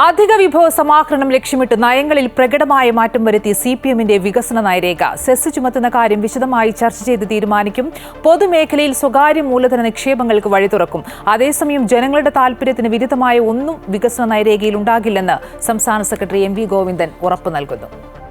അധിക വിഭവ സമാഹരണം ലക്ഷ്യമിട്ട് നയങ്ങളിൽ പ്രകടമായ മാറ്റം വരുത്തി സി പി എമ്മിന്റെ വികസന നയരേഖ. സെസ് ചുമത്തുന്ന കാര്യം വിശദമായി ചർച്ച ചെയ്ത് തീരുമാനിക്കും. പൊതുമേഖലയിൽ സ്വകാര്യ മൂലധന നിക്ഷേപങ്ങൾക്ക് വഴി തുറക്കും. അതേസമയം ജനങ്ങളുടെ താൽപര്യത്തിന് വിരുദ്ധമായ ഒന്നും വികസന നയരേഖയിൽ ഉണ്ടാകില്ലെന്ന് സംസ്ഥാന സെക്രട്ടറി എം വി ഗോവിന്ദൻ ഉറപ്പു നൽകുന്നു.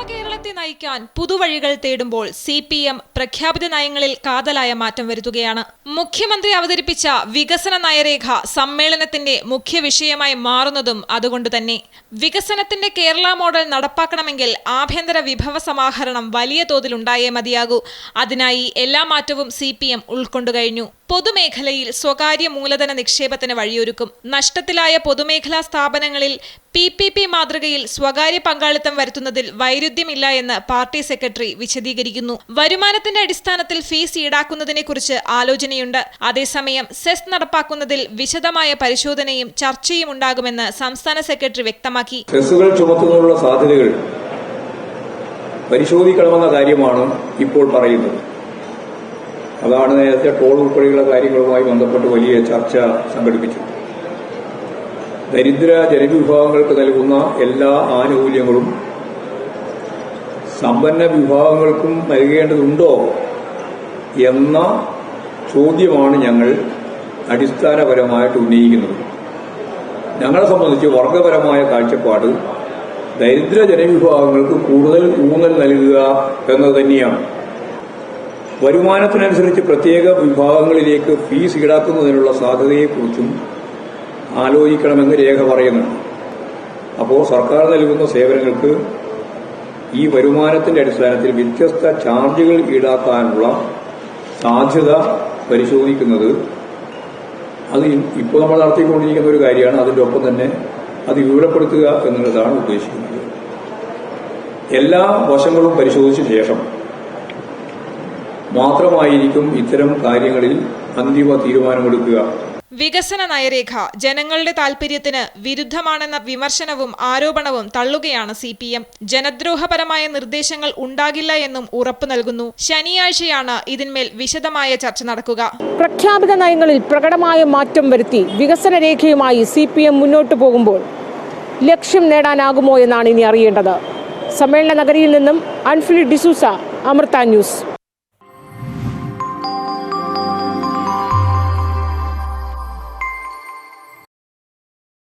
നവകേരളത്തെ നയിക്കാൻ പുതുവഴികൾ തേടുമ്പോൾ സി പി എം പ്രഖ്യാപിത നയങ്ങളിൽ കാതലായ മാറ്റം വരുത്തുകയാണ്. മുഖ്യമന്ത്രി അവതരിപ്പിച്ച വികസന നയരേഖ സമ്മേളനത്തിന്റെ മുഖ്യ വിഷയമായി മാറുന്നതും അതുകൊണ്ട് തന്നെ. വികസനത്തിന്റെ കേരള മോഡൽ നടപ്പാക്കണമെങ്കിൽ ആഭ്യന്തര വിഭവ സമാഹരണം വലിയ തോതിൽ ഉണ്ടായേ മതിയാകൂ. അതിനായി എല്ലാ മാറ്റവും സി പി എം ഉൾക്കൊണ്ടു കഴിഞ്ഞു പൊതുമേഖലയിൽ സ്വകാര്യ മൂലധന നിക്ഷേപത്തിന് വഴിയൊരുക്കും. നഷ്ടത്തിലായ പൊതുമേഖലാ സ്ഥാപനങ്ങളിൽ പി പി പി മാതൃകയിൽ സ്വകാര്യ പങ്കാളിത്തം വരുത്തുന്നതിൽ വൈരുദ്ധ്യമില്ല എന്ന് പാർട്ടി സെക്രട്ടറി വിശദീകരിക്കുന്നു. വരുമാനത്തിന്റെ അടിസ്ഥാനത്തിൽ ഫീസ് ഈടാക്കുന്നതിനെക്കുറിച്ച് ആലോചനയുണ്ട്. അതേസമയം സെസ് നടപ്പാക്കുന്നതിൽ വിശദമായ പരിശോധനയും ചർച്ചയും ഉണ്ടാകുമെന്ന് സംസ്ഥാന സെക്രട്ടറി വ്യക്തമാക്കി. സാധ്യതകൾ പരിശോധിക്കണമെന്ന കാര്യമാണ് ഇപ്പോൾ പറയുന്നത്. അതാണ് നേരത്തെ ടോൾ ഉൾപ്പെടെയുള്ള കാര്യങ്ങളുമായി ബന്ധപ്പെട്ട് വലിയ ചർച്ച സംഘടിപ്പിച്ചു ദരിദ്ര ജനവിഭാഗങ്ങൾക്ക് നൽകുന്ന എല്ലാ ആനുകൂല്യങ്ങളും സമ്പന്ന വിഭാഗങ്ങൾക്കും നൽകേണ്ടതുണ്ടോ എന്ന ചോദ്യമാണ് ഞങ്ങൾ അടിസ്ഥാനപരമായിട്ട് ഉന്നയിക്കുന്നത്. ഞങ്ങളെ സംബന്ധിച്ച് വർഗപരമായ കാഴ്ചപ്പാട് ദരിദ്ര ജനവിഭാഗങ്ങൾക്ക് കൂടുതൽ ഊന്നൽ നൽകുക എന്നത് തന്നെയാണ്. വരുമാനത്തിനനുസരിച്ച് പ്രത്യേക വിഭാഗങ്ങളിലേക്ക് ഫീസ് ഈടാക്കുന്നതിനുള്ള സാധ്യതയെക്കുറിച്ചും ആലോചിക്കണമെന്ന് രേഖ പറയുന്നുണ്ട് അപ്പോൾ സർക്കാർ നൽകുന്ന സേവനങ്ങൾക്ക് ഈ വരുമാനത്തിന്റെ അടിസ്ഥാനത്തിൽ വ്യത്യസ്ത ചാർജുകൾ ഈടാക്കാനുള്ള സാധ്യത പരിശോധിക്കുന്നത് അത് ഇപ്പോൾ നമ്മൾ നടത്തിക്കൊണ്ടിരിക്കുന്ന ഒരു കാര്യമാണ്. അതിന്റെ ഒപ്പം തന്നെ അത് വിവരപ്പെടുത്തുക എന്നുള്ളതാണ് ഉദ്ദേശിക്കുന്നത്. എല്ലാ വശങ്ങളും പരിശോധിച്ച ശേഷം മാത്രമായിരിക്കും ഇത്തരം കാര്യങ്ങളിൽ അന്തിമ തീരുമാനമെടുക്കുക. വികസന നയരേഖ ജനങ്ങളുടെ താൽപര്യത്തിന് വിരുദ്ധമാണെന്ന വിമർശനവും ആരോപണവും തള്ളുകയാണ് സി പി എം ജനദ്രോഹപരമായ നിർദ്ദേശങ്ങൾ ഉണ്ടാകില്ല എന്നും ഉറപ്പു നൽകുന്നു. ശനിയാഴ്ചയാണ് ഇതിന്മേൽ വിശദമായ ചർച്ച നടക്കുക. പ്രഖ്യാപിത നയങ്ങളിൽ പ്രകടമായ മാറ്റം വരുത്തി വികസന രേഖയുമായി സി പി എം മുന്നോട്ടു പോകുമ്പോൾ ലക്ഷ്യം നേടാനാകുമോ എന്നാണ് ഇനി അറിയേണ്ടത്. സമ്മേളന നഗരിയിൽ നിന്നും അൻഫിലി ഡിസൂസ അമൃത ന്യൂസ്.